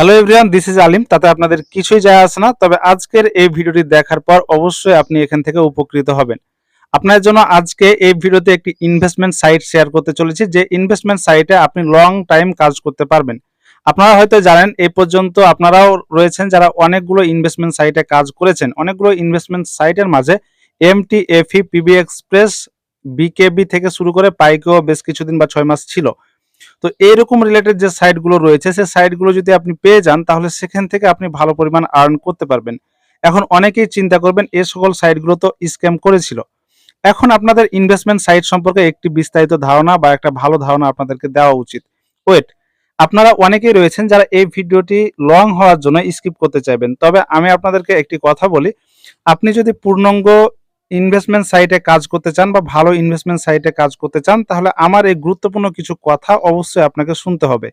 Hello everyone this is Alim তাতে আপনাদের কিছুই যায় আসে না। তবে আজকের এই ভিডিওটি দেখার পর অবশ্যই আপনি এখান থেকে উপকৃত হবেন। আপনার জন্য আজকে এই ভিডিওতে একটি ইনভেস্টমেন্ট সাইট শেয়ার করতে চলেছি। যে ইনভেস্টমেন্ট সাইটে আপনি লং টাইম কাজ করতে পারবেন। আপনারা হয়তো জানেন এই পর্যন্ত আপনারাও রয়েছেন যারা অনেকগুলো ইনভেস্টমেন্ট সাইটে কাজ করেছেন। অনেকগুলো ইনভেস্টমেন্ট সাইটের মাঝে এমটি এফি পিবি এক্সপ্রেস বিকেবি থেকে শুরু করে পাইকেও বেশ কিছুদিন বা ছয় মাস ছিল। তো এইরকম রিলেটেড যে সাইটগুলো রয়েছে, সেই সাইটগুলো যদি আপনি পেয়ে যান, তাহলে সেখান থেকে আপনি ভালো পরিমাণ আর্ন করতে পারবেন। এখন অনেকেই চিন্তা করবেন এই সকল সাইটগুলো তো স্ক্যাম করেছিল। এখন আপনাদের ইনভেস্টমেন্ট সাইট সম্পর্কে একটি বিস্তারিত ধারণা বা একটা ভালো ধারণা আপনাদেরকে দেওয়া উচিত। ওয়েট আপনারা অনেকেই রয়েছেন যারা এই ভিডিওটি লং হওয়ার জন্য স্কিপ করতে চাইবেন। তবে আমি আপনাদেরকে একটি কথা বলি, আপনি যদি পূর্ণাঙ্গ ইনভেস্টমেন্ট সাইটে কাজ করতে চান বা ভালো ইনভেস্টমেন্ট সাইটে কাজ করতে চান, তাহলে আমার এই গুরুত্বপূর্ণ কিছু কথা অবশ্যই আপনাকে শুনতে হবে।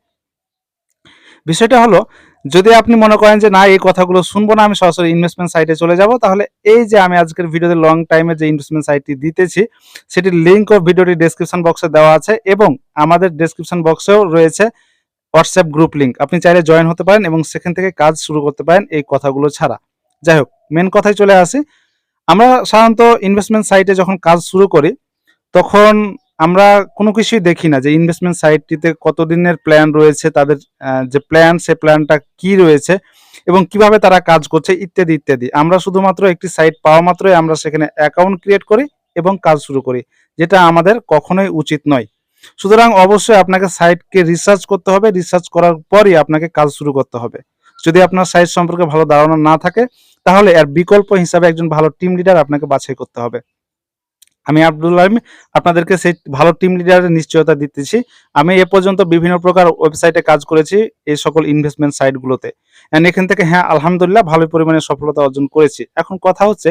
বিষয়টা হলো, যদি আপনি মনে করেন যে না, এই কথাগুলো শুনব না, আমি সরাসরি ইনভেস্টমেন্ট সাইটে চলে যাব, তাহলে এই যে আমি আজকের ভিডিওতে লং টাইমে যে ইনভেস্টমেন্ট সাইটটি দিতেছি, সেটির লিঙ্ক ও ভিডিওটি ডেসক্রিপশন বক্সে দেওয়া আছে এবং আমাদের ডেসক্রিপশন বক্সেও রয়েছে হোয়াটসঅ্যাপ গ্রুপ লিঙ্ক আপনি চাইলে জয়েন হতে পারেন এবং সেখান থেকে কাজ শুরু করতে পারেন এই কথাগুলো ছাড়া। যাই হোক মেন কথায় চলে আসি। আমরা সাধারণত ইনভেস্টমেন্ট সাইটে যখন কাজ শুরু করি, তখন আমরা কোনো কিছুই দেখি না যে ইনভেস্টমেন্ট সাইটটিতে কতদিনের প্ল্যান রয়েছে, তাদের যে প্ল্যান সে প্ল্যানটা কি রয়েছে এবং কীভাবে তারা কাজ করছে, ইত্যাদি ইত্যাদি। আমরা শুধুমাত্র একটি সাইট পাওয়া মাত্রই আমরা সেখানে অ্যাকাউন্ট ক্রিয়েট করি এবং কাজ শুরু করি, যেটা আমাদের কখনোই উচিত নয়। সুতরাং অবশ্যই আপনাকে সাইটকে রিসার্চ করতে হবে রিসার্চ করার পরই আপনাকে কাজ শুরু করতে হবে। যদি আপনার সাইজ সম্পর্কে ভালো ধারণা না থাকে, তাহলে এর বিকল্প হিসাবে একজন ভালো টিম লিডার আপনাকে বাছাই করতে হবে। আমি আব্দুল আলম, আপনাদেরকে সেই ভালো টিম লিডারের নিশ্চয়তা দিতেছি। আমি এ পর্যন্ত বিভিন্ন প্রকার ওয়েবসাইটে কাজ করেছি, এই সকল ইনভেস্টমেন্ট সাইটগুলোতে এখান থেকে হ্যাঁ আলহামদুলিল্লাহ, ভালো পরিমাণে সফলতা অর্জন করেছি। এখন কথা হচ্ছে,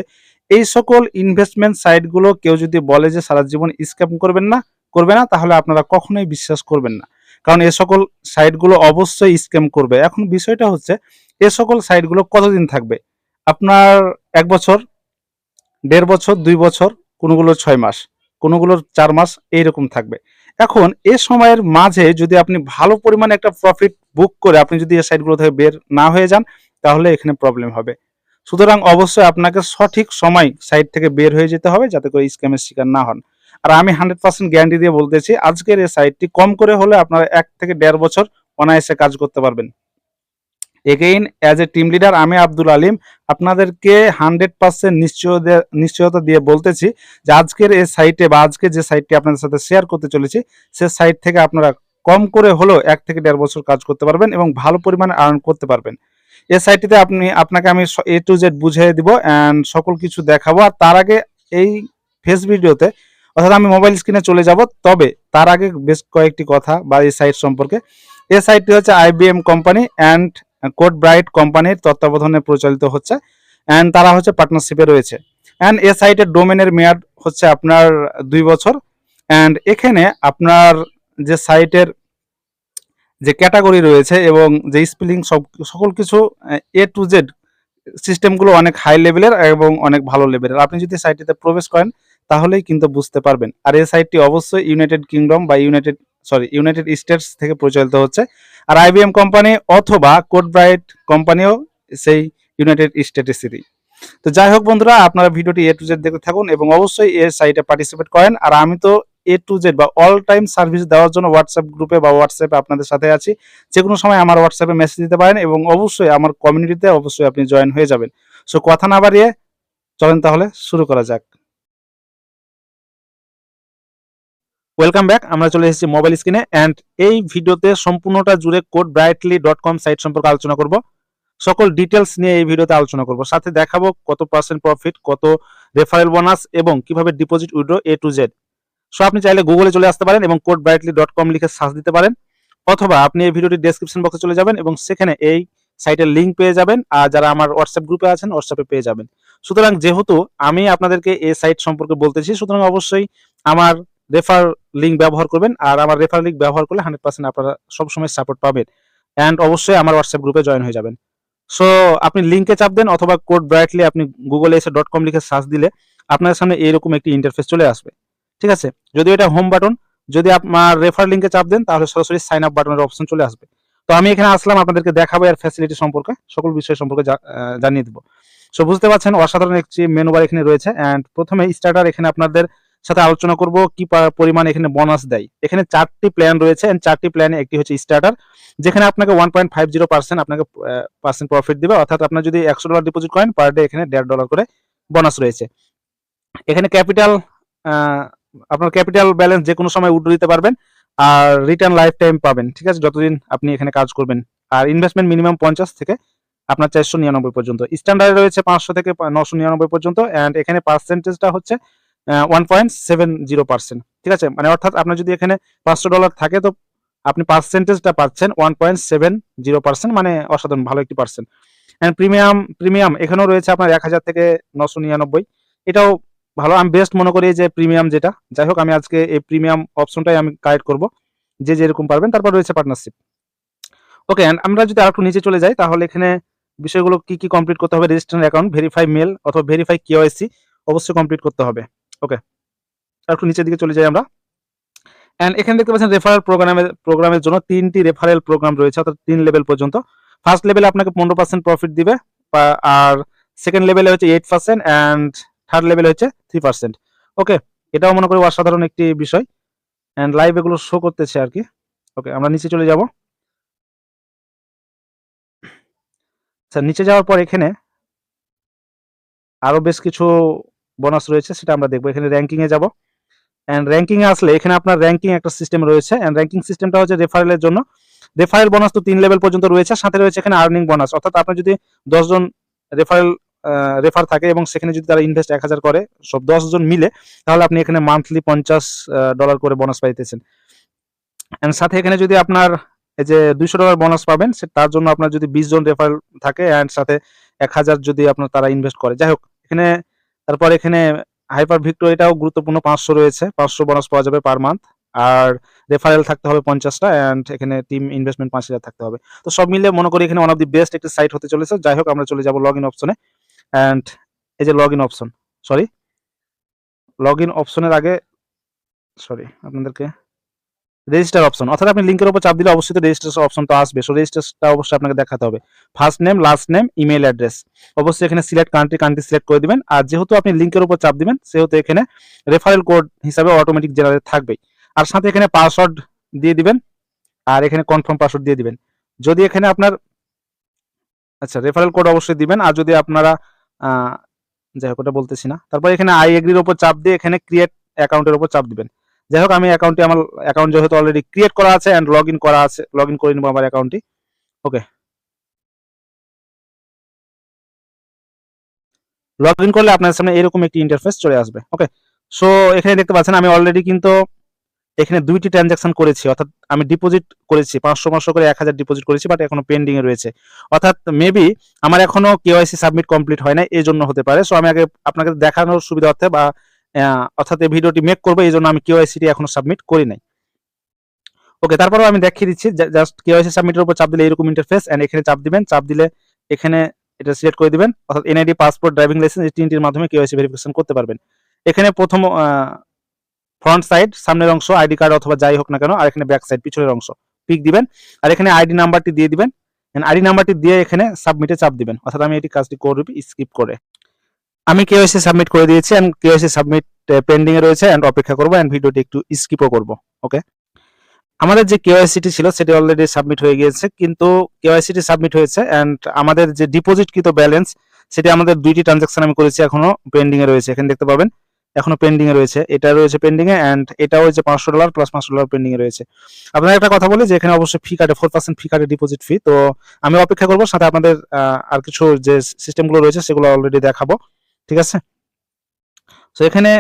এই সকল ইনভেস্টমেন্ট সাইটগুলো কেউ যদি বলে যে, সারা জীবন স্ক্যাম করবেন না, করবে না, তাহলে আপনারা কখনোই বিশ্বাস করবেন না। কারণ এ সকল সাইটগুলো অবশ্যই স্ক্যাম করবে। এখন বিষয়টা হচ্ছে, এ সকল সাইটগুলো কতদিন থাকবে? আপনার এক বছর, দেড় বছর, দুই বছর, কোনোগুলো ছয় মাস কোনোগুলোর চার মাস, এইরকম থাকবে। এখন এ সময়ের মাঝে যদি আপনি ভালো পরিমাণে একটা প্রফিট বুক করে আপনি যদি এই সাইটগুলো থেকে বের না হয়ে যান, তাহলে এখানে প্রবলেম হবে। সুতরাং অবশ্যই আপনাকে সঠিক সময় সাইট থেকে বের হয়ে যেতে হবে যাতে করে স্ক্যামের শিকার না হন। আর আমি হান্ড্রেড পার্সেন্ট গ্যারান্টি দিয়ে বলতেছি, আজকের এই সাইটটি কম করে হলে আপনারা এক থেকে দেড় বছর অনায়াসে কাজ করতে পারবেন। Again as a team leader আমি আব্দুল আলিম, আপনাদেরকে হান্ড্রেড পার্সেন্ট নিশ্চয় নিশ্চয়তা দিয়ে বলতেছি যে আজকের এই সাইটে বা আজকে যে সাইটটি আপনাদের সাথে শেয়ার করতে চলেছি, সে সাইট থেকে আপনারা কম করে হলেও এক থেকে দেড় বছর কাজ করতে পারবেন এবং ভালো পরিমাণে আর্ন করতে পারবেন। এই সাইটটিতে আপনি, আপনাকে আমি এ টু জেড বুঝিয়ে দিব অ্যান্ড সকল কিছু দেখাবো। আর তার আগে এই ফেস ভিডিওতে অর্থাৎ আমি মোবাইল স্ক্রিনে চলে যাব, তবে তার আগে বেশ কয়েকটি কথা বা এই সাইট সম্পর্কে। এই সাইটটি হচ্ছে IBM company and Code Bright কোম্পানির তত্ত্বাবধানে পরিচালিত হচ্ছে অ্যান্ড তারা হচ্ছে পার্টনারশিপে রয়েছে। অ্যান্ড এ সাইটের ডোমেনের মেয়াদ হচ্ছে আপনার দুই বছর অ্যান্ড এখানে আপনার যে সাইটের যে ক্যাটাগরি রয়েছে এবং যে স্পেলিং সব, সকল কিছু, এ টু জেড সিস্টেমগুলো অনেক হাই লেভেলের এবং অনেক ভালো লেভেলের। আপনি যদি সাইটটিতে প্রবেশ করেন, তাহলেই কিন্তু বুঝতে পারবেন। আর এই সাইটটি অবশ্যই ইউনাইটেড কিংডম বা ইউনাইটেড সরি ইউনাইটেড স্টেটস থেকে পরিচালিত হচ্ছে। আর আইবিএম কোম্পানি অথবা কোড ব্রাইট কোম্পানিও সেই ইউনাইটেড স্টেটেসেরই তো যাই হোক বন্ধুরা, আপনারা ভিডিওটি এ টু জেড দেখতে থাকুন এবং অবশ্যই এই সাইটে পার্টিসিপেট করেন। আর আমি তো এ টু জেড বা অল টাইম সার্ভিস দেওয়ার জন্য হোয়াটসঅ্যাপ গ্রুপে বা হোয়াটসঅ্যাপে আপনাদের সাথে আছি। যে কোনো সময় আমার হোয়াটসঅ্যাপে মেসেজ দিতে পারেন এবং অবশ্যই আমার কমিউনিটিতে অবশ্যই আপনি জয়েন হয়ে যাবেন। সো কথা না বাড়িয়ে চলেন তাহলে শুরু করা যাক। ওয়েলকাম ব্যাক আমরা চলে এসেছি মোবাইল স্ক্রিনে অ্যান্ড এই ভিডিওতে সম্পূর্ণটা জুড়ে Code Brightly dot com site সম্পর্কে আলোচনা করব। সকল ডিটেলস নিয়ে এই ভিডিওতে আলোচনা করব। সাথে দেখাবো কত পার্সেন্ট প্রফিট কত রেফারেল বোনাস এবং কীভাবে deposit withdraw A to Z so আপনি চাইলে গুগলে চলে আসতে পারেন এবং কোড ব্রাইটলি ডট কম লিখে সার্চ দিতে পারেন, অথবা আপনি এই ভিডিওটি ডেসক্রিপশন বক্সে চলে যাবেন এবং সেখানে এই সাইটের লিঙ্ক পেয়ে যাবেন, আর যারা আমার হোয়াটসঅ্যাপ গ্রুপে আছেন হোয়াটসঅ্যাপে পেয়ে যাবেন। সুতরাং যেহেতু আমি আপনাদেরকে এই সাইট সম্পর্কে বলতেছি সুতরাং অবশ্যই আমার রেফার লিঙ্ক ব্যবহার করবেন, আর আমার রেফার লিঙ্ক ব্যবহার করলে হান্ড্রেড পার্সেন্ট আপনারা সবসময় সাপোর্ট পাবেন অ্যান্ড অবশ্যই আমার হোয়াটসঅ্যাপ গ্রুপে জয়েন হয়ে যাবেন। সো আপনি লিঙ্কে চাপ দেন অথবা কোড ব্রাইটলি আপনি গুগলে এসে ডট কম লিখে সার্চ দিলে আপনার সামনে এইরকম একটি ইন্টারফেস চলে আসবে। ঠিক আছে? যদি এটা হোম বাটন যদি আপনার রেফার লিঙ্কে চাপ দেন, তাহলে সরাসরি সাইন আপ বাটনের অপশন চলে আসবে। তো আমি এখানে আসলাম, আপনাদেরকে দেখাবো এর ফ্যাসিলিটি সম্পর্কে, সকল বিষয় সম্পর্কে জানিয়ে দেবো। সো বুঝতে পারছেন, অসাধারণ একটি মেনু বার এখানে রয়েছে অ্যান্ড প্রথমে স্টার্টার এখানে আপনাদের সাথে আলোচনা করব, কি পরিমাণ এখানে বোনাস দেয়। এখানে চারটি প্ল্যান রয়েছে, and চারটি প্ল্যানে একটি হচ্ছে স্টার্টার যেখানে আপনাকে one point five zero percent আপনাকে পার্সেন্ট প্রফিট দিবে, অর্থাৎ আপনার যদি একশো ডলার ডিপোজিট করেন পার ডে এখানে দেড় ডলার করে বোনাস রয়েছে। এখানে ক্যাপিটাল আপনার ক্যাপিটাল ব্যালেন্স যে কোনো সময় উঠে দিতে পারবেন আর রিটার্ন লাইফ টাইম পাবেন, ঠিক আছে? যতদিন আপনি এখানে কাজ করবেন। আর ইনভেস্টমেন্ট মিনিমাম পঞ্চাশ থেকে আপনার চারশো নিরানব্বই পর্যন্ত। স্ট্যান্ডার্ড রয়েছে পাঁচশো থেকে নশো নিরানব্বই পর্যন্ত অ্যান্ড এখানে পার্সেন্টেজটা হচ্ছে one point seven zero percent ঠিক আছে? মানে অর্থাৎ আপনার যদি এখানে পাঁচশো ডলার থাকে তো আপনি পার্সেন্টেজটা পাচ্ছেন one point seven zero percent মানে অসাধারণ, ভালো একটি পার্সেন্ট অ্যান্ড প্রিমিয়াম প্রিমিয়াম এখানেও রয়েছে আপনার এক হাজার থেকে নশো নিরানব্বই। এটাও ভালো, আমি বেস্ট মনে করি যে প্রিমিয়াম যেটা। যাই হোক, আমি আজকে এই প্রিমিয়াম অপশনটাই আমি কালেক্ট করব। যে যেরকম পারবেন, তারপর রয়েছে পার্টনারশিপ ওকে আমরা যদি আরেকটু নিচে চলে যাই, তাহলে এখানে বিষয়গুলো কি কি কমপ্লিট করতে হবে? রেজিস্ট্রেশন অ্যাকাউন্ট ভেরিফাই মেল অথবা ভেরিফাই কেওয়াইসি অবশ্যই কমপ্লিট করতে হবে। ওকে একটু নিচের দিকে চলে যাই আমরা। অ্যান্ড এখানে দেখতে পাচ্ছেন রেফারেল প্রোগ্রামের প্রোগ্রামের জন্য তিনটি রেফারেল প্রোগ্রাম রয়েছে, অর্থাৎ তিন লেভেল পর্যন্ত। ফার্স্ট লেভেলে আপনাকে পনেরো পার্সেন্ট প্রফিট দিবে আর সেকেন্ড লেভেলে হচ্ছে eight percent and third level হচ্ছে থ্রি পার্সেন্ট ওকে এটাও মনে করি অসাধারণ একটি বিষয়। অ্যান্ড লাইভ এগুলো শো করতেছে আর কি। ওকে আমরা নিচে চলে যাব। স্যার নিচে যাওয়ার পর এখানে আরও বেশ কিছু বোনাস রয়েছে, সেটা আমরা দেখব। এখানে র্যাঙ্কিংয়ে যাব। অ্যান্ড র্যাঙ্কিংয়ে আসলে এখানে আপনার র্যাঙ্কিং একটা সিস্টেম রয়েছে। অ্যান্ড র্যাঙ্কিং সিস্টেমটা হচ্ছে রেফারেলের জন্য। রেফারেল বোনাস তো তিন লেভেল পর্যন্ত রয়েছে, সাথে রয়েছে এখানে আর্নিং বোনাস অর্থাৎ আপনার যদি দশজন রেফারেল রেফার থাকে এবং সেখানে যদি তারা ইনভেস্ট এক হাজার করে, সব দশ জন মিলে, তাহলে আপনি এখানে মান্থলি পঞ্চাশ ডলার করে বোনাস পাইতেছেন। এন্ড সাথে এখানে যদি আপনার এই যে দুইশো ডলার বোনাস পাবেন, সে তার জন্য আপনার যদি বিশ জন রেফারেল থাকে এন্ড সাথে এক হাজার যদি আপনার তারা ইনভেস্ট করে। যাই হোক, এখানে তারপর এখানে হাইপার ভিক্টোর গুরুত্বপূর্ণ, পাঁচশো রয়েছে, পাঁচশো বোনাস পাওয়া যাবে পার মান্থ আর রেফারেল থাকতে হবে পঞ্চাশটা অ্যান্ড এখানে টিম ইনভেস্টমেন্ট পাঁচ হাজার থাকতে হবে। তো সব মিলে মনে করি এখানে ওয়ান অফ দি বেস্ট একটি সাইট হতে চলেছে। যাই হোক, আমরা চলে যাব লগ ইন অপশনে অ্যান্ড এই যে log in option sorry log in অপশনের আগে সরি আপনাদেরকে রেজিস্টার অপশন অর্থাৎ আপনি লিঙ্কের উপর চাপ দিলে অবশ্যই তো রেজিস্ট্রেশন তো আসবে সো রেজিস্ট্রেশনটা অবশ্যই আপনাকে দেখাতে হবে। First name last name email address অবশ্যই এখানে সিলেক্ট কান্ট্রি কান্ট্রি সিলেক্ট করে দিবেন, আর যেহেতু আপনি লিঙ্কের উপর চাপ দিবেন, সেহেতু এখানে রেফারেল কোড হিসাবে অটোমেটিক জেনারেট থাকবেই। আর সাথে এখানে পাসওয়ার্ড দিয়ে দিবেন, আর এখানে কনফার্ম পাসওয়ার্ড দিয়ে দিবেন। যদি এখানে আপনার আচ্ছা রেফারেল কোড অবশ্যই দিবেন, আর যদি আপনারা যাই হোক, ওটা বলতেছি না। তারপর এখানে আই এগ্রির উপর চাপ দিয়ে এখানে ক্রিয়েট অ্যাকাউন্টের উপর চাপ দিবেন। যাই হোক, আমি অ্যাকাউন্টে আমার অ্যাকাউন্ট যেহেতু অলরেডি ক্রিয়েট করা আছে অ্যান্ড লগ ইন করা আছে লগ ইন করে নিবো আমার অ্যাকাউন্টটি ওকে লগ ইন করলে আপনার সামনে এরকম একটি ইন্টারফেস চলে আসবে। ওকে সো এখানে দেখতে পাচ্ছেন, আমি অলরেডি কিন্তু এখানে দুইটি ট্রানজাকশন করেছি, অর্থাৎ আমি ডিপোজিট করেছি, পাঁচশো পাঁচশো করে এক হাজার ডিপোজিট করেছি বাট এখনও পেন্ডিং এ রয়েছে। অর্থাৎ মেবি আমার এখনও কেওয়াইসি সাবমিট কমপ্লিট হয় না এই জন্য হতে পারে। সো আমি আগে আপনাকে দেখানোর সুবিধার্থে বা অর্থাৎ এই ভিডিওটি মেক করব এই জন্য আমি কেওয়াইসিটি এখনও সাবমিট করি নাই। ওকে তারপরেও আমি দেখিয়ে দিচ্ছি জাস্ট কেওয়াইসি সাবমিটের উপর চাপ দিলে এরকম ইন্টারফেস এন্ড এখানে চাপ দিবেন, চাপ দিলে এখানে এটা সিলেক্ট করে দিবেন, অর্থাৎ এনআইডি পাসপোর্ট ড্রাইভিং লাইসেন্স এই তিনটির মাধ্যমে কেওয়াইসি ভেরিফিকেশন করতে পারবেন। এখানে প্রথম ফ্রন্ট সাইড সামনের অংশ আইডি কার্ড অথবা যাই হোক না কেন, আর এখানে ব্যাক সাইড পিছনের অংশ। পিক দিবেন, আর এখানে আইডি নাম্বারটি দিয়ে দিবেন। আইডি নাম্বারটি দিয়ে এখানে সাবমিটে চাপ দিবেন। অর্থাৎ আমি এটি কাজটি করবি স্কিপ করে। আমি কেওয়াইসি সাবমিট করে দিয়েছি এন্ড কেওয়াইসি সাবমিট পেন্ডিং এ রয়েছে এন্ড অপেক্ষা করব এন্ড ভিডিওটি একটু স্কিপও করব ওকে আমাদের যে কেওয়াইসিটি ছিল, সেটি অলরেডি সাবমিট হয়ে গিয়েছে, কিন্তু কেওয়াইসিটি সাবমিট হয়েছে এন্ড আমাদের যে ডিপোজিট কৃত ব্যালেন্স সেটি আমাদের দুইটি ট্রানজাকশন আমি করেছি এখনও পেন্ডিং এ রয়েছে। এখানে দেখতে পাবেন এখনও পেন্ডিং এ রয়েছে। এটা রয়েছে পেন্ডিং এ এন্ড এটাও হচ্ছে পাঁচশো ডলার প্লাস পাঁচশো ডলার পেন্ডিং এ রয়েছে। আপনার একটা কথা বলি যে এখানে অবশ্যই ফি কাটে ফোর পার্সেন্ট ফি কাটে ডিপোজিট ফি তো আমি অপেক্ষা করব, সাথে আপনাদের আর কিছু যে সিস্টেমগুলো রয়েছে সেগুলো অলরেডি দেখাবো। ঠিক আছে? তো এখানে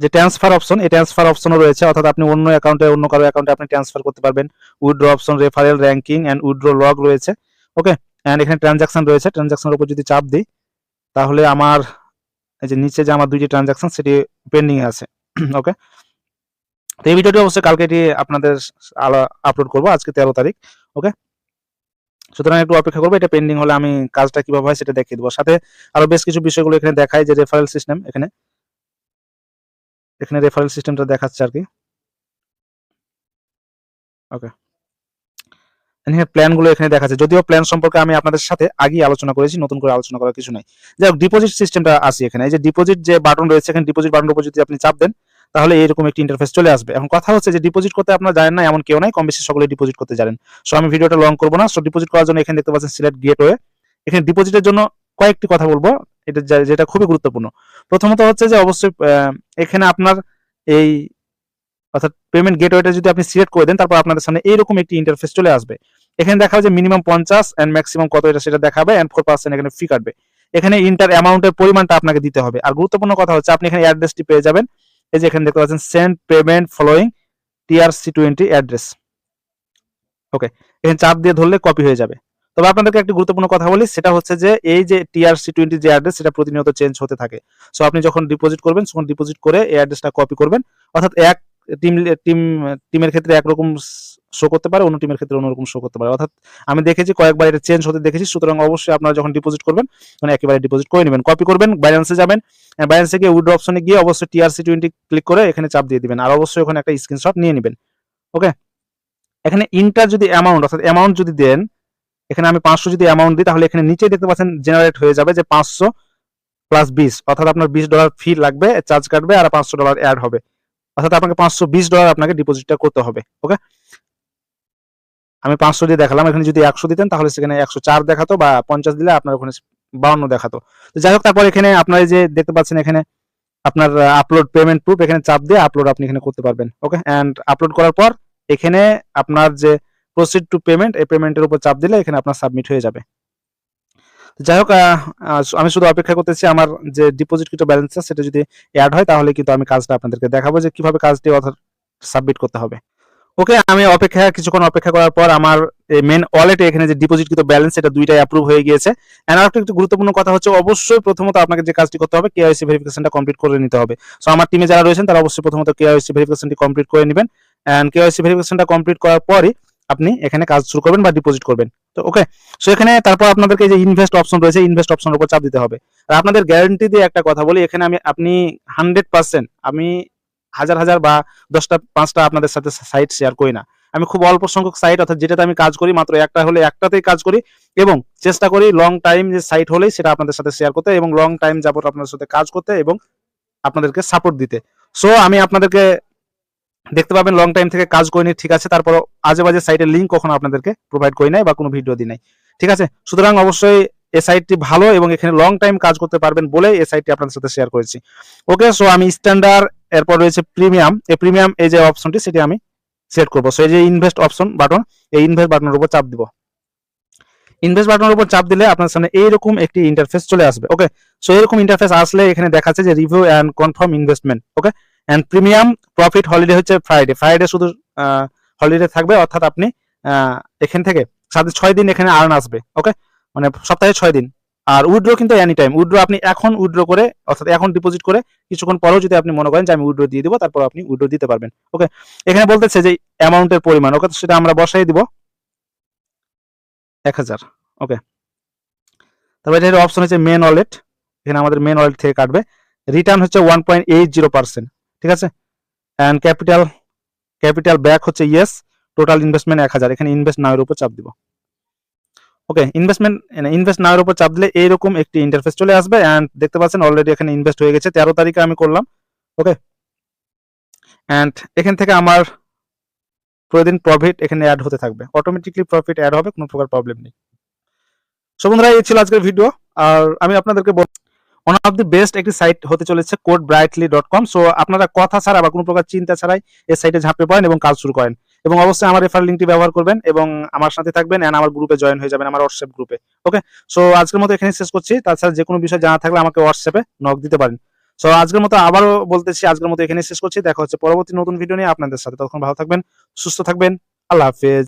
যে ট্রান্সফার অপশন এই ট্রান্সফার অপশনও রয়েছে। অর্থাৎ আপনি অন্য অ্যাকাউন্টে অন্য কারও অ্যাকাউন্টে আপনি ট্রান্সফার করতে পারবেন। Withdraw option referral ranking and withdraw log রয়েছে। ওকে এন্ড এখানে ট্রানজাকশন রয়েছে। ট্রানজাকশনের উপর যদি চাপ দিই, তাহলে আমার এই যে নিচে যে আমার দুইটি ট্রানজাকশন সেটি পেন্ডিং আছে। ওকে তো এই ভিডিওটি অবশ্যই কালকে এটি আপনাদের আপলোড করব, আজকে তেরো তারিখ। ওকে সুতরাং একটু অপেক্ষা করব, এটা পেন্ডিং হলে আমি কাজটা কীভাবে হয় সেটা দেখিয়ে দেবো। সাথে আরও বেশ কিছু বিষয়গুলো এখানে দেখায় যে রেফারেল সিস্টেম এখানে। এখানে রেফারেল সিস্টেমটা দেখাচ্ছে আর কি। ওকে এখানে প্ল্যানগুলো এখানে দেখা দেখাচ্ছে। যদিও প্ল্যান সম্পর্কে আমি আপনাদের সাথে আগেই আলোচনা করেছি, নতুন করে আলোচনা করার কিছু নাই। যাই হোক ডিপোজিট সিস্টেমটা আছে এখানে। এই যে ডিপোজিট যে বাটন রয়েছে, এখানে ডিপোজিট বাটনের উপর যদি আপনি চাপ দেন, তাহলে এরকম একটি ইন্টারফেস চলে আসবে। এখন কথা হচ্ছে যে ডিপোজিট করতে আপনারা জানেন না, এমন কেউ নাই কম বেশি সকলে ডিপোজিট করতে জানেন। সো আমি ভিডিওটা লং করব না। সো ডিপোজিট করার জন্য এখানে দেখতে পাচ্ছেন সিলেক্ট গেটওয়ে এখানে ডিপোজিটের জন্য কয়েকটি কথা বলব। এটা যেটা খুবই গুরুত্বপূর্ণ। প্রথমত হচ্ছে যে অবশ্যই এখানে আপনার এই অর্থাৎ পেমেন্ট গেটওয়েটা যদি আপনি সিলেক্ট করে দেন, তারপর আপনাদের সামনে এইরকম একটি ইন্টারফেস চলে আসবে। এখানে দেখাবে যে মিনিমাম পঞ্চাশ এন্ড ম্যাক্সিমাম কত এটা সেটা দেখাবে এন্ড ফোর পার্সেন্ট এখানে ফি কাটবে। এখানে ইন্টার অ্যামাউন্টের পরিমাণটা আপনাকে দিতে হবে। আর গুরুত্বপূর্ণ কথা হচ্ছে, আপনি এখানে অ্যাড্রেসটি পেয়ে যাবেন। এই যে এখানে দেখতে পাচ্ছেন send payment following TRC twenty address okay এখানে চাপ দিয়ে ধরলে কপি হয়ে যাবে। তবে আপনাদেরকে একটি গুরুত্বপূর্ণ কথা বলি, সেটা হচ্ছে যে এই যে টিআরসি টোয়েন্টি যে অ্যাড্রেস সেটা প্রতিনিয়ত চেঞ্জ হতে থাকে। সো আপনি যখন ডিপোজিট করবেন, তখন ডিপোজিট করে এই অ্যাড্রেসটা কপি করবেন। অর্থাৎ এক টিম টিম টিমের ক্ষেত্রে একরকম শো করতে পারে, অন্য টিমের ক্ষেত্রে অন্যরকম শো করতে পারে। অর্থাৎ আমি দেখেছি, কয়েকবার এটা চেঞ্জ হতে দেখেছি, সুতরাং অবশ্যই আপনারা যখন ডিপোজিট করবেন তখন একেবারে ডিপোজিট করে নেবেন। কপি করবেন ব্যালেন্সে যাবেন ব্যালেন্সে গিয়ে উইড্রো অপশনে গিয়ে অবশ্যই টিআরসি টোয়েন্টি ক্লিক করে এখানে চাপ দিয়ে দিবেন। আর অবশ্যই ওখানে একটা স্ক্রিনশট নিয়ে নেবেন। ওকে এখানে ইন্টার যদি অ্যামাউন্ট অর্থাৎ অ্যামাউন্ট যদি দেন, এখানে আমি পাঁচশো যদি অ্যামাউন্ট দিই, তাহলে এখানে নিচে দেখতে পাচ্ছেন জেনারেট হয়ে যাবে যে পাঁচশো প্লাস বিশ। অর্থাৎ আপনার বিশ ডলার ফি লাগবে চার্জ কাটবে, আর পাঁচশো ডলার অ্যাড হবে। অর্থাৎ আপনাকে পাঁচশো বিশ ডলার আপনাকে ডিপোজিটটা করতে হবে ওকে আমি পাঁচশো দিয়ে দেখালাম, এখানে যদি একশো দিতেন তাহলে সেখানে একশো চার দেখাতো বা পঞ্চাশ দিলে আপনার ওখানে বাউন্ন দেখাতো। তো যাই হোক, তারপর এখানে আপনার যে দেখতে পাচ্ছেন এখানে আপনার আপলোড পেমেন্ট প্রুফ এখানে চাপ দিয়ে আপলোড আপনি এখানে করতে পারবেন ওকে অ্যান্ড আপলোড করার পর এখানে আপনার যে প্রসিড টু পেমেন্ট এই পেমেন্টের উপর চাপ দিলে এখানে আপনার সাবমিট হয়ে যাবে। যাই হোক আমি শুধু অপেক্ষা করতেছি আমার যে ডিপোজিট কিছু ব্যালেন্স সেটা যদি অ্যাড হয়, তাহলে কিন্তু আমি কাজটা আপনাদেরকে দেখাবো যে কীভাবে কাজটি অর্থাৎ সাবমিট করতে হবে। ওকে, আমি অপেক্ষা, কিছুক্ষণ অপেক্ষা করার পর আমার মেন ওয়ালেটে এখানে যে ডিপোজিট কিন্তু ব্যালেন্স এটা দুইটাই অ্যাপ্রুভ হয়ে গিয়েছে। এন্ড আরেকটা একটু গুরুত্বপূর্ণ কথা হচ্ছে, অবশ্যই প্রথমত আপনাকে যে কাজটি করতে হবে কেওয়াইসি ভেরিফিকেশনটা কমপ্লিট করে নিতে হবে। সো আমার টিমে যারা রয়েছেন, তারা অবশ্যই প্রথমত কেওয়াইসি ভেরিফিকেশনটি কমপ্লিট করে নেবেন। এন্ড কেওয়াইসি ভেরিফিকেশনটা কমপ্লিট করার পরই আপনি এখানে কাজ শুরু করবেন বা ডিপোজিট করবেন। তো ওকে সো এখানে তারপর আপনাদেরকে যে ইনভেস্ট অপশন রয়েছে ইনভেস্ট অপশনের উপর চাপ দিতে হবে। আর আপনাদের গ্যারান্টি দিয়ে একটা কথা বলি, এখানে আমি, আপনি হান্ড্রেড পার্সেন্ট আমি হাজার হাজার বা দশটা, পাঁচটা আপনাদের সাথে সাইট শেয়ার করি না। আমি খুব অল্প সংখ্যক সাইট অর্থাৎ যেটাতে আমি কাজ করি, মাত্র একটা হলে একটাতেই কাজ করি এবং চেষ্টা করি লং টাইম যে সাইট হলেই সেটা আপনাদের সাথে শেয়ার করতে এবং লং টাইম যাবত আপনাদের সাথে কাজ করতে এবং আপনাদেরকে সাপোর্ট দিতে। সো আমি আপনাদেরকে দেখতে পাবেন লং টাইম থেকে কাজ করিনি, ঠিক আছে। তারপর আজে বাজে সাইটের লিঙ্ক কখনো আপনাদেরকে প্রোভাইড করি নাই বা কোনো ভিডিও দিই নাই। ঠিক আছে? সুতরাং অবশ্যই এই সাইটটি ভালো এবং এখানে লং টাইম কাজ করতে পারবেন বলে এই সাইটটি আপনাদের সাথে শেয়ার করেছি। ওকে সো আমি স্ট্যান্ডার্ড এরপর রয়েছে প্রিমিয়াম এই প্রিমিয়াম এই যে অপশনটি সেটি আমি সেট করব। সো এই যে ইনভেস্ট অপশন বাটন এই ইনভেস্ট বাটনের উপর চাপ দিব। ইনভেস্ট বাটনের উপর চাপ দিলে আপনার সামনে এইরকম একটি ইন্টারফেস চলে আসবে। ওকে সো এরকম ইন্টারফেস আসলে এখানে দেখাচ্ছে যে review and confirm investment okay and premium profit holiday হচ্ছে ফ্রাইডে ফ্রাইডে শুধু হলিডে থাকবে, অর্থাৎ আপনি এখান থেকে সাথে ছয় দিন এখানে আর্ন আসবে ওকে মানে সপ্তাহে ছয় দিন। আর উইড্রো কিন্তু এনি টাইম উইড্রো আপনি এখন উইড্রো করে, অর্থাৎ এখন ডিপোজিট করে, কিছুক্ষণ পরেও যদি আপনি মনে করেন যে আমি উইড্রো দিয়ে দিব, তারপর আপনি উইড্রো দিতে পারবেন ওকে এখানে বলতেছে যে অ্যামাউন্টের পরিমাণ ওকে সেটা আমরা বসাই দিব এক হাজার ওকে তারপর এটা অপশন হচ্ছে মেন ওয়ালেট এখানে আমাদের মেন ওয়ালেট থেকে কাটবে। রিটার্ন হচ্ছে one point eight zero percent ঠিক আছে? অ্যান্ড ক্যাপিটাল ক্যাপিটাল ব্যাক হচ্ছে ইয়েস টোটাল ইনভেস্টমেন্ট এক হাজার। এখানে ইনভেস্ট নাওয়ের উপর চাপ দিব। ওকে ইনভেস্টমেন্ট ইনভেস্ট নাওয়ের উপর চাপ দিলে এইরকম একটি ইন্টারফেস চলে আসবে অ্যান্ড দেখতে পাচ্ছেন অলরেডি এখানে ইনভেস্ট হয়ে গেছে। তেরো তারিখে আমি করলাম। ওকে অ্যান্ড এখান থেকে আমার প্রতিদিন প্রফিট এখানে অ্যাড হতে থাকবে। অটোমেটিকলি প্রফিট অ্যাড হবে, কোনো প্রকার প্রবলেম নেই। সো বন্ধুরা, এই ছিল আজকের ভিডিও আর আমি আপনাদেরকে ওয়ান অফ দি বেস্ট একটি সাইট হতে চলেছে code brightly dot com so আপনারা কথা ছাড়া বা কোনো প্রকার চিন্তা ছাড়াই এই সাইটে ঝাঁপে পড়েন এবং কাজ শুরু করেন। এবং অবশ্যই আমার রেফার লিঙ্কটি ব্যবহার করবেন এবং আমার সাথে থাকবেন এন্ড আমার গ্রুপে জয়েন হয়ে যাবেন, আমার হোয়াটসঅ্যাপ গ্রুপে ওকে সো আজকের মতো এখানে শেষ করছি। তাছাড়া যে কোনো বিষয় জানা থাকলে আমাকে হোয়াটসঅ্যাপে নক দিতে পারেন। সো আজকের মতো আবারও বলতেছি, আজকের মতো এখানে শেষ করছি। দেখা হচ্ছে পরবর্তী নতুন ভিডিও নিয়ে আপনাদের সাথে। তখন ভালো থাকবেন, সুস্থ থাকবেন। আল্লাহ হাফেজ।